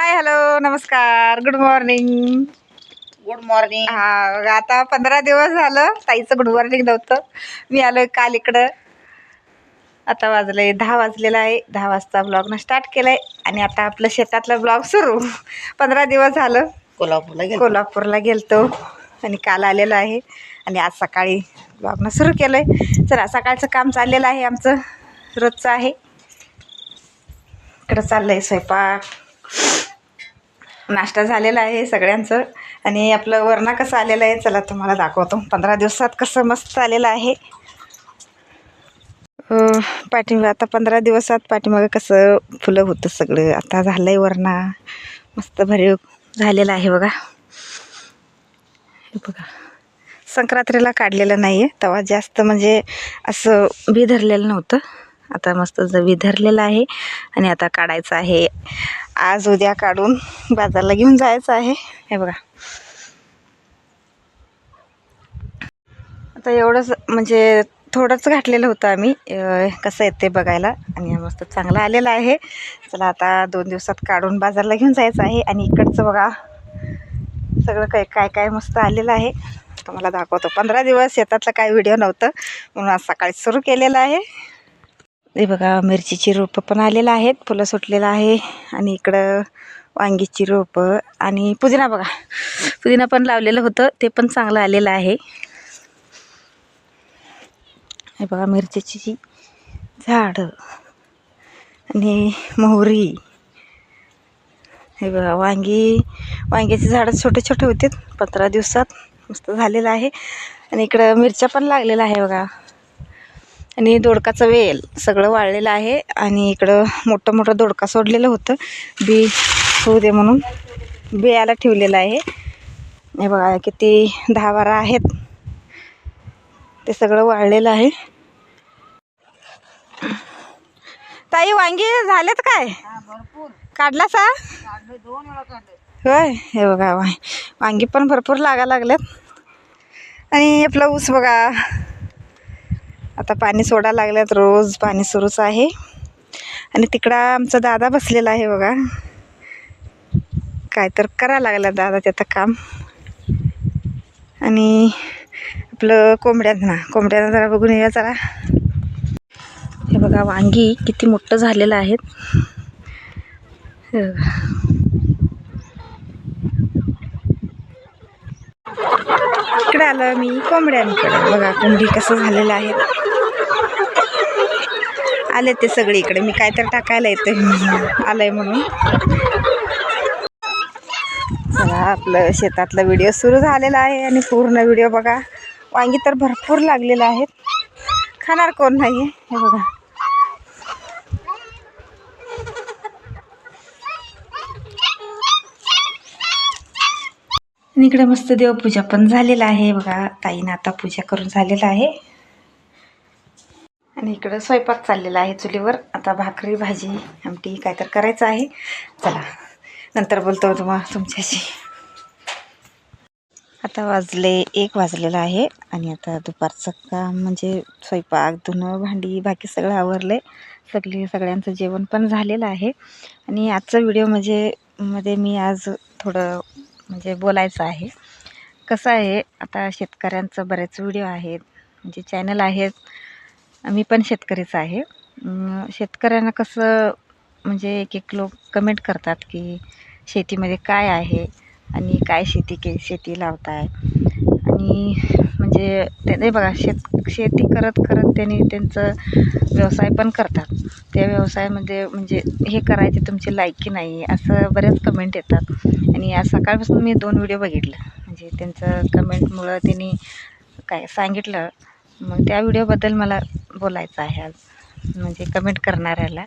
हाय hello नमस्कार. Good morning good morning हा आता पंधरा दिवस झालं. ताईचं गुड मॉर्निंग नव्हतं. मी आलोय काल इकडं. आता वाजले दहा वाजलेला आहे. दहा वाजता ब्लॉगनं स्टार्ट केलंय. आणि आता आपलं शेतातलं ब्लॉग सुरू. पंधरा दिवस झालं. कोल्हापूरला गेलो कोल्हापूरला गेलतो. आणि काल आलेलो आहे. आणि आज सकाळी ब्लॉगनं सुरू केलं आहे चला सकाळचं काम चाललेलं आहे आमचं. रोजचं आहे. इकडं चाललं आहे स्वयंपाक. नाश्ता झालेला आहे सगळ्यांचं. आणि आपलं वरणा कसं आलेलं आहे चला तुम्हाला दाखवतो. पंधरा दिवसात कसं मस्त आलेलं आहे. अं, पाठीमागं आता पंधरा दिवसात पाठीमागं कसं फुलं होतं सगळं. आता झालं आहे वरणा. मस्त भरीव झालेलं आहे बघा. हे बघा. संक्रांतीला काढलेलं नाही आहे तेव्हा जास्त म्हणजे असं बी धरलेलं नव्हतं. आता मस्त विधरलेलं आहे आणि आता काढायचं आहे. आज उद्या काढून बाजारला घेऊन जायचं आहे. हे बघा. आता एवढंच म्हणजे थोडंच घातलेलं होतं आम्ही. कसं येते बघायला. आणि मस्त चांगलं आलेलं आहे. चला आता दोन दिवसात काढून बाजारला घेऊन जायचं आहे. आणि इकडचं बघा. सगळं काय काय काय मस्त आलेलं आहे. तुम्हाला दाखवतो. पंधरा दिवस शेतातलं काय व्हिडिओ नव्हतं. म्हणून आज सकाळी सुरू केलेलं आहे. हे बघा मिरचीची रोपं पण आलेलं आहेत फुलं सुटलेलं आहे आणि इकडं वांगीची रोपं आणि पुदिना बघा. पुदिना पण लावलेलं होतं ते पण चांगलं आलेलं आहे. हे बघा मिरचीची झाडं आणि मोहरी. हे बघा वांगी वांग्याची झाडं छोटे छोटे होते पंधरा दिवसात मस्त झालेलं आहे. आणि इकडं मिरच्या पण लागलेल्या आहे बघा. आणि दोडकाचं वेल सगळं वाळलेलं आहे आणि इकडं मोठं मोठं दोडका सोडलेलं होतं. बी होऊ दे म्हणून बियाला ठेवलेलं आहे. हे बघा किती दहा बारा आहेत. ते सगळं वाळलेलं आहे. ताई वांगी झालेत काय? भरपूर. काढला सा होय हे बघा वांगी पण भरपूर लागा लागलेत आणि आपला ऊस बघा आता पाणी सोडा लागल्यात रोज पाणी सुरूच आहे. आणि तिकडं आमचा दादा बसलेला आहे बघा. काय तर करा लागला दादा त्याचं काम. आणि आपलं कोंबड्यांना कोंबड्यांना जरा बघून येऊया जरा हे बघा वांगी किती मोठं झालेलं आहेत. इकडे आलं मी कोंबड्यांकडे. बघा कोंबडी कसं झालेलं आहे. आले ते सगळे इकडे. मी काय तर टाकायला येते आलंय म्हणून. चला आपलं शेतातला व्हिडिओ सुरू झालेला आहे आणि पूर्ण व्हिडिओ बघा. वांगी तर भरपूर लागलेलं आहेत. खाणार कोण नाही हे बघा. आणि इकडे मस्त देवपूजा पण झालेला आहे. बघा ताईनं आता पूजा करून झालेलं आहे. आणि इकडं स्वयंपाक चाललेला आहे चुलीवर. आता भाकरी भाजी आमटी काय तर करायचं आहे. चला नंतर बोलतो तुम्हाला तुमच्याशी. आता वाजले एक वाजलेलं आहे आणि आता दुपारचं काम म्हणजे स्वयंपाक धुणं भांडी बाकी सगळं आवरलं आहे सगळी सगळ्यांचं जेवण पण झालेलं आहे. आणि आजचा व्हिडिओ म्हणजे मध्ये मी आज थोडं म्हणजे बोलायचं आहे. कसं आहे आता शेतकऱ्यांचं बरेच व्हिडिओ आहेत. म्हणजे चॅनल आहेत. मी पण शेतकरीच आहे. शेतकऱ्यांना कसं म्हणजे एक एक लोक कमेंट करतात की शेतीमध्ये काय आहे आणि काय शेती के शेती लावताय. आणि म्हणजे ते नाही बघा शेत शेती करत करत त्यांनी त्यांचं व्यवसाय पण करतात. त्या व्यवसायामध्ये म्हणजे हे करायचे तुमची लायकी नाही असं बरेच कमेंट येतात. आणि आज सकाळपासून मी दोन व्हिडिओ बघितलं म्हणजे त्यांचं कमेंटमुळं त्यांनी काय सांगितलं. मग त्या व्हिडिओबद्दल मला बोलायचं आहे आज. म्हणजे कमेंट करणाऱ्याला.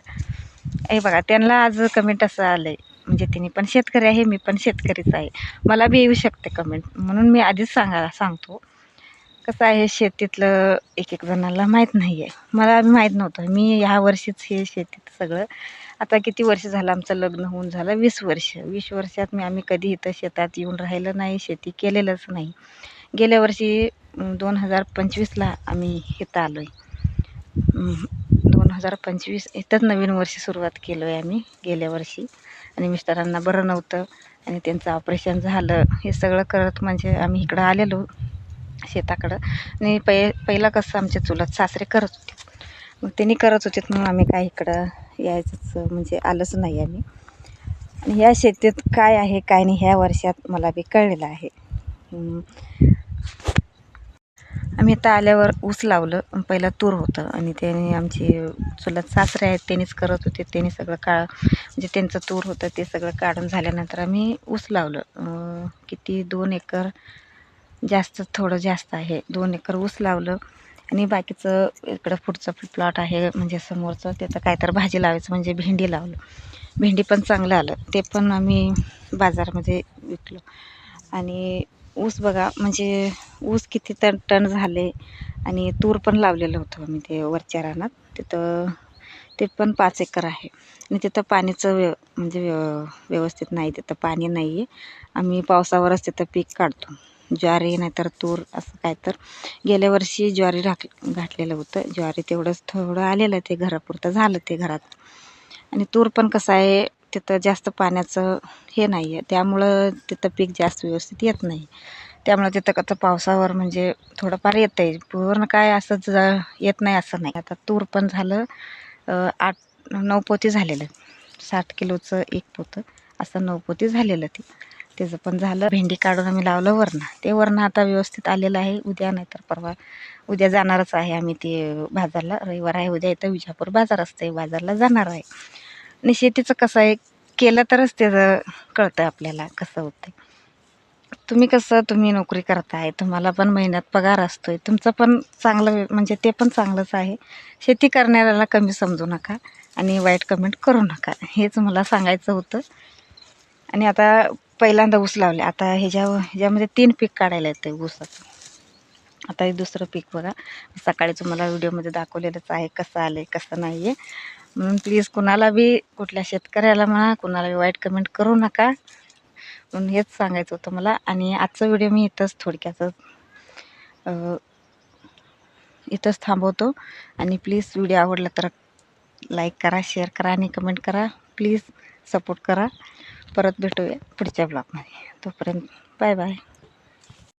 हे बघा त्यांना आज कमेंट असं आलं आहे म्हणजे तिने पण शेतकरी आहे मी पण शेतकरीच आहे. मला बी येऊ शकते कमेंट म्हणून मी आधीच सांगा सांगतो. कसं आहे शेतीतलं एक एक जणांना माहीत नाही आहे मला माहीत नव्हतं. मी ह्या वर्षीच हे शेतीत सगळं. आता किती वर्ष झालं आमचं लग्न होऊन झालं? वीस वर्ष. वीस वर्षात मी आम्ही कधी इथं शेतात येऊन राहिलं नाही शेती केलेलंच नाही. गेल्या वर्षी दोन हजार पंचवीसला आम्ही इथं आलो आहे दोन हजार पंचवीस इथंच नवीन वर्ष सुरुवात केलो आहे आम्ही गेल्या वर्षी. आणि मिस्टरांना बरं नव्हतं आणि त्यांचं ऑपरेशन झालं. हे सगळं करत म्हणजे आम्ही इकडं आलेलो शेताकडं. आणि पै पहिला कसं आमच्या चुलत सासरे करत होते. मग त्यांनी करत होते म्हणून आम्ही काय इकडं यायचंच म्हणजे आलंच नाही आम्ही. आणि ह्या शेतीत काय आहे काय नाही ह्या वर्षात मला बी कळलेलं आहे. आम्ही आता आल्यावर ऊस लावलं पहिला पहिलं तूर होतं आणि त्याने आमचे चुलत सासरे आहेत त्यांनीच करत होते त्यांनी सगळं काळ म्हणजे त्यांचं तूर होतं ते सगळं काढून झाल्यानंतर आम्ही ऊस लावलं. किती दोन एकर जास्त थोडं जास्त आहे दोन एकर ऊस लावलं. आणि बाकीचं इकडं पुढचं प्लॉट आहे म्हणजे समोरचं त्याचं काय तर भाजी लावायचं म्हणजे भेंडी लावलं. भेंडी पण चांगलं आलं ते पण आम्ही बाजारामध्ये विकलो. आणि ऊस बघा म्हणजे ऊस किती टन टन झाले आणि तूर पण लावलेलं होतं आम्ही ते वरच्या रानात. तिथं ते पण पाच एकर आहे. आणि तिथं पाण्याचं व्य म्हणजे व्य व्यवस्थित नाही तिथं पाणी नाही आहे आम्ही पावसावरच तिथं पीक काढतो. ज्वारी नाहीतर तूर असं काय तर. गेल्या वर्षी ज्वारी राख घातलेलं होतं. ज्वारी तेवढंच थोडं आलेलं ते घरापुरतं झालं ते घरात. आणि तूर पण कसं आहे तिथं जास्त पाण्याचं हे नाही आहे त्यामुळं तिथं पीक जास्त व्यवस्थित येत नाही. त्यामुळं तिथं कसं पावसावर म्हणजे थोडंफार येतं आहे पूर्ण काय असंच ज- येत नाही असं नाही. आता तूर पण झालं आठ नऊ पोती झालेलं. साठ किलोचं एक पोतं. असं नऊ पोती झालेलं ते. त्याचं पण झालं. भेंडी काढून आम्ही लावलं वरणं. ते वरणं आता व्यवस्थित आलेलं आहे. उद्या नाही तर परवा उद्या जाणारच आहे आम्ही ते बाजारला. रविवार आहे. उद्या इथं विजापूर बाजार असते बाजारला जाणार आहे. आणि शेतीचं कसं आहे केलं तरच त्याचं कळतं आपल्याला कसं होतं तुम्ही कसं तुम्ही नोकरी करताय तुम्हाला पण महिन्यात पगार असतो आहे तुमचं पण चांगलं म्हणजे ते पण चांगलंच आहे. शेती करणाऱ्याला कमी समजू नका आणि वाईट कमेंट करू नका. हेच मला सांगायचं होतं. आणि आता पहिल्यांदा ऊस लावले. आता ह्याच्या ह्याच्यामध्ये तीन पीक काढायला येतं आहे ऊसाचं. आता हे दुसरं पीक बघा. सकाळी तुम्हाला व्हिडिओमध्ये दाखवलेलंच आहे कसं आलं आहे कसं नाही आहे म्हणून प्लीज कुणाला बी कुठल्या शेतकऱ्याला म्हणा कुणाला बी वाईट कमेंट करू नका. म्हणून हेच सांगायचं होतं मला. आणि आजचा व्हिडिओ मी इथंच थोडक्यातच इथंच थांबवतो. आणि प्लीज व्हिडिओ आवडला तर लाईक करा शेअर करा आणि कमेंट करा. प्लीज सपोर्ट करा. परत भेटूया पुढच्या ब्लॉगमध्ये तोपर्यंत बाय बाय